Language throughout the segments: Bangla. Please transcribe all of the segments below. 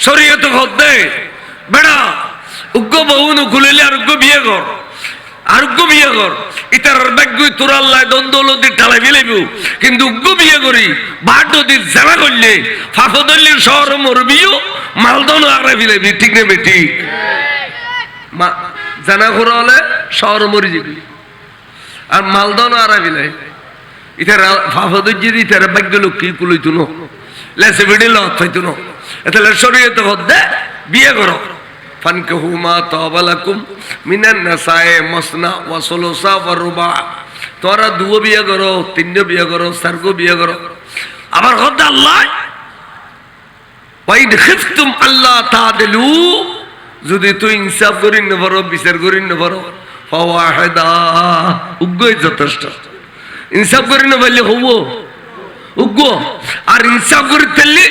শরীয়তে হদ্দে বেড়া, উগ্র বহু খুলিলে আর উগ্র বিয়ে কর আরোগ্য বিয়ে কর ইতার ব্যাগ তোর আল্লাহ দ্বন্দ্ব নদীর ঢালাই ফেলাইব কিন্তু উগ্র বিয়ে করি, বাট নদীর জানা করলে, ফাফদল্লির শহর মরবিও মালদন আড়াই ফেলাইবি ঠিক নেবে ঠিক মা- জানা করা হলে শহর মরি যাবি। আর মালদন আড়াই ফেলাই। ইতার ফাফদজ্জির ইতার ভাগ্য লক্ষ্মী কুলইত ন লেসে বেড়ে লত হইতো এতালে শরীয়তে হদ্দে বিয়ে করো। ফানকাহু মা তাবালাকুম মিনান নাসায়ে মাসনা ওয়া সুলুসা তোরা দুও বিয়ে করো তিনও বিয়ে করো, চারগো বিয়ে করো। আবার হদ্দে আল্লাহ ওয়াইদ খিফতুম আল্লাহ তাআদিলু যদি তুই ইনসাফ করি না পারো বিচার করি না পারো ফাওয়াহিদা, উগ্গই যথেষ্ট। ইনসাফ করি না পারলে হব, উগ্গ। আর ইনসাফ করি তেললি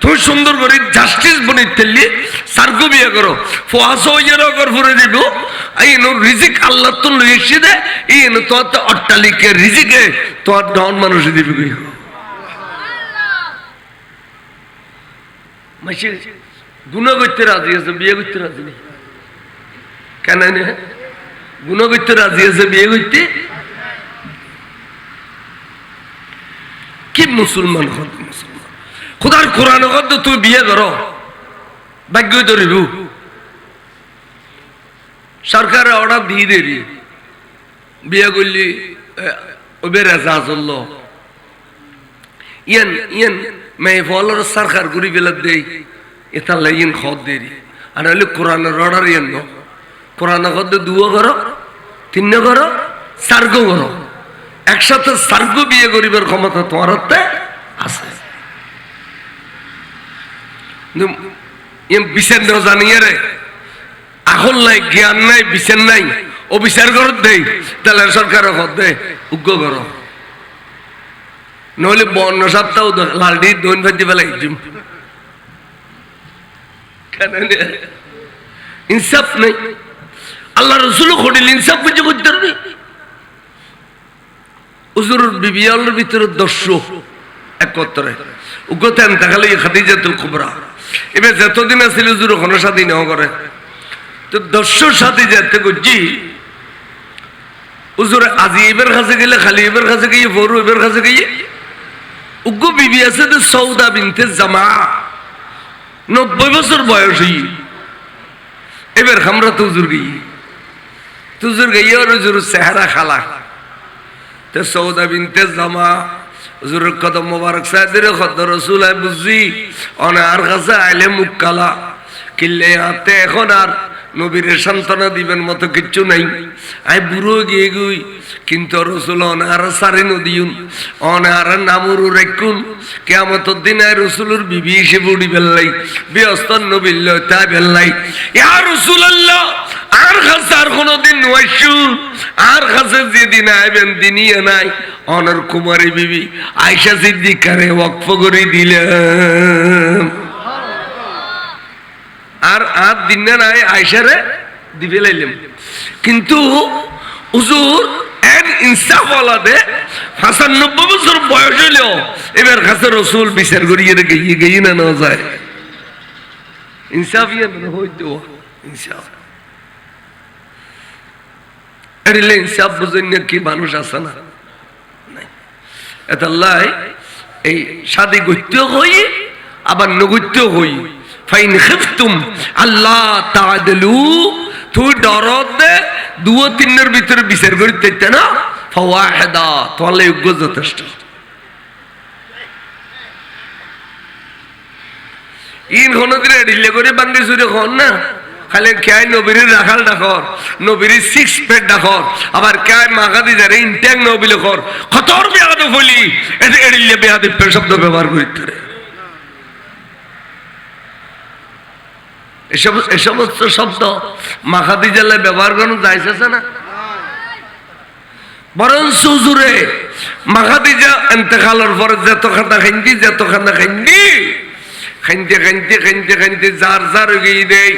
তুমি সুন্দর করে জাস্টিস বনি তেললি সার্গো বিয়ে করো। ফোয়াস হইয়ারও কর ফুরে দিব। এই নো রিজিক আল্লাহ তো লই এসে দে, এই নো তো অট্টালিকে রিজিকে তোর ডন মানুষ দিবি কই? মাসি, গুণা করতে রাজি আছে, বিয়ে করতে রাজি নেই। কেন গুণা করতে রাজি আছে, বিয়ে করতে? কি মুসলমান মুসলমান খুদার কোরআন হত তুই বিয়ে করো ভাগ্য ধরিব। সরকারে অর্ডার দিয়ে দেরি বিয়ে করলি ওবে রেজা চলল ইয়ান ইয়ান মেয়ে ফলর সরকার করি বেলা দেই। এটা লাইন খদ দেরি আর হলে কোরআনের অর্ডার ইয়ান ন। কোরআন খদ দুও করো তিন করো সার্গো করো একসাথে সার্গো বিয়ে করিবার ক্ষমতা তোমার হাতে আছে। বিচার নেওয়া জানিয়ে রে। আহল নাই, জ্ঞান নাই বিচার নাই। ও বিচার করত দেই তাহলে সরকার খদ দে উগ্র করো নহলে বন্য সপ্তাহ লালডি দৈন ভাজি পেলাই? ইনসাফ নেই। আল্লাহ রসুল খড়িল ইনসাফ বুঝে করতে পারবি উজুর বিবিয়ালের ভিতরে দস্যু, একত্রে। উগতেন দেখালে খাদিজাতুল কুবরা। এবার যতদিন আছিল উজুর কোনো সাথী নেওয়া করে। তো দস্যুর সাথে যেতে করছি উজুর আজি এবার কাছে গেলে, খালি এবার কাছে গিয়ে এবার কাছে গিয়ে, উগ্র বিবি আছে তো সৌদা বিনতে জামা। নব্বই বছর বয়স এবার আমরা তুজুর গিয়ে। তুজুর গিয়ে আর হুজুর চেহারা খালা। তো সৌদা বিনতে জামা। হুজুরের কদম মোবারক সাহেদের কত রসুল বুঝছি। অনার কাছে আইলে মুখ কালা। কিল্লে হাতে এখন আর নবীর সান্ত্বনা দিবেন মতো কিচ্ছু নাই। আই বুড়ো গিয়ে গুই। কিন্তু রসুল অনার সারি নদীন অনার নামুরু রেখুন। কেমত দিন আই রসুলের বিবি হিসেবে উড়ি বেল্লাই। ব্যস্ত নবিল্ল তাই বেল্লাই। ইয়া রসুল আল্লাহ আর কাছে আর কোনোদিন আর কাছে যেদিন আইবেন দিনই নাই। অনর কুমারী বিবি আয়সা সিদ্দিকারে ওয়াকফ করে দিলাম আর আর দিন না নাই আয়সারে দিবে লাইলাম। কিন্তু হুজুর এক ইনসাফ দে পঁচানব্বই বছর বয়স হইলেও এবার কাছে রসুল বিচার করিয়ে গিয়ে গিয়ে না নেওয়া যায়। ইনসাফ ইয়ে হইতো ইনসাফ। এরিলে ইনসাফ বুঝেন কি মানুষ আছে না। এটা লাই এই শাদি গত্যও হই, আবার নগত্যও হই। ফাইন খিফতুম আল্লাহ তাআদিলু তুই ডরত দুও তিনের ভিতরে বিচার করি দিতে না? ফাওয়াহিদা তোলে যোগ্য যথেষ্ট। ইন হন দিলে ঢিলে করে বাঙ্গি চুরি হন না? খালি কেয়াই নবীর রাখাল ডাকর নবীর সিক্স প্যাক ডাকর আবার কেয়াই মাগা দি যারে ইনট্যাক কর খতর বলি এটা এড়িলে শব্দ ব্যবহার করতে রে এসব এ সমস্ত শব্দ। মাখাদি জেলায় ব্যবহার করানো যাইছে না? বরং সুজুরে মাখাদিজা এতেকালের পরে যত খানা খাইন্দি যত খানা খাইন্দি খেনতে খেনতে খেনতে খেনতে যার যার গিয়ে দেয়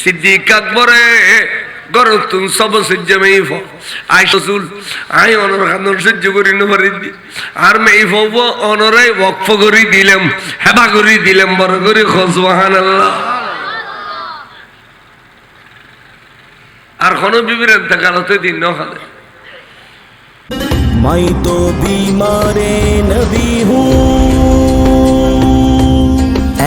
সিদ্দিক আকবরে গরম তুম সব সহ্য মেয়ে ফ আই সসুল আই অনর খানোর সহ্য করি নবারি দি আর মেয়ে ফব অনরাই বক্ফ করি দিলাম হেবা করি দিলাম বড় করি খসবাহান আল্লাহ আর কোনো বিবরণ থাকালতে দিন নখালে মাই তো বিমারে নবী হুঁ